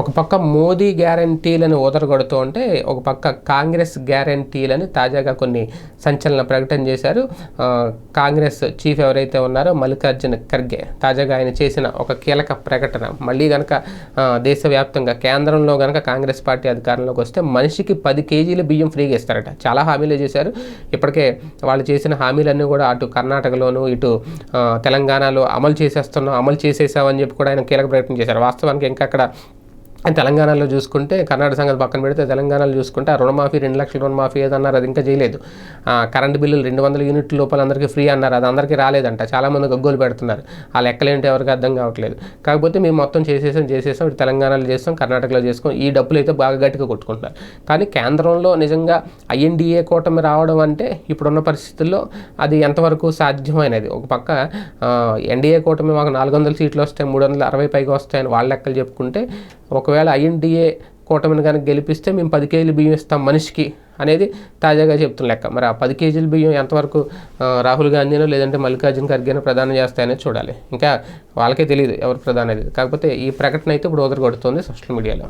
ఒక పక్క మోదీ గ్యారంటీలను ఊదరగొడుతూ ఉంటే ఒక పక్క కాంగ్రెస్ గ్యారంటీలని తాజాగా కొన్ని సంచలన ప్రకటన చేశారు. కాంగ్రెస్ చీఫ్ ఎవరైతే ఉన్నారో మల్లికార్జున ఖర్గే. తాజాగా ఆయన చేసిన ఒక కీలక ప్రకటన. మళ్ళీ కనుక దేశవ్యాప్తంగా కేంద్రంలో కనుక కాంగ్రెస్ పార్టీ అధికారంలోకి వస్తే మనిషికి పది కేజీల బియ్యం ఫ్రీగా ఇస్తారట చాలా హామీలు చేశారు. ఇప్పటికే వాళ్ళు చేసిన హామీలన్నీ కూడా అటు కర్ణాటకలోను ఇటు తెలంగాణలో అమలు చేసేస్తున్నాం అమలు చేసేసామని చెప్పి కూడా ఆయన కీలక ప్రకటన చేశారు. వాస్తవానికి ఇంకా అక్కడ తెలంగాణలో చూసుకుంటే కర్ణాటక సంగతి పక్కన పెడితే తెలంగాణలో చూసుకుంటే ఆ రుణమాఫీ రెండు లక్షల రుణమాఫీ ఏదన్నారు అది ఇంకా చేయలేదు. కరెంటు బిల్లులు రెండు వందల యూనిట్ల లోపల అందరికీ ఫ్రీ అన్నారు అది అందరికీ రాలేదంట. చాలామంది గగ్గోలు పెడుతున్నారు. ఆ లెక్కలేంటి ఎవరికి అర్థం కావట్లేదు. కాకపోతే మేము మొత్తం చేసేసాం చేసేసాం ఇటు తెలంగాణలో చేస్తాం కర్ణాటకలో చేసుకోం ఈ డబ్బులు అయితే బాగా గట్టిగా కొట్టుకుంటున్నారు. కానీ కేంద్రంలో నిజంగా ఐఎన్డిఏ కూటమి రావడం అంటే ఇప్పుడున్న పరిస్థితుల్లో అది ఎంతవరకు సాధ్యమైనది? ఒక పక్క ఎన్డీఏ కూటమి మాకు నాలుగు వందల సీట్లు వస్తాయి మూడు వందల అరవై పైగా వస్తాయని వాళ్ళ లెక్కలు చెప్పుకుంటే ఒకవేళ ఐఎన్డీఏ కూటమిని కనుక గెలిపిస్తే మేము పది కేజీలు బియ్యం ఇస్తాం మనిషికి అనేది తాజాగా చెప్తున్న లెక్క. మరి ఆ పది కేజీల బియ్యం ఎంతవరకు రాహుల్ గాంధీనో లేదంటే మల్లికార్జున ఖర్గేనో ప్రదానం చేస్తాయనేది చూడాలి. ఇంకా వాళ్ళకే తెలియదు ఎవరు ప్రధాన అనేది కాకపోతే ఈ ప్రకటన అయితే ఇప్పుడు ఓదరగొడుతుంది సోషల్ మీడియాలో.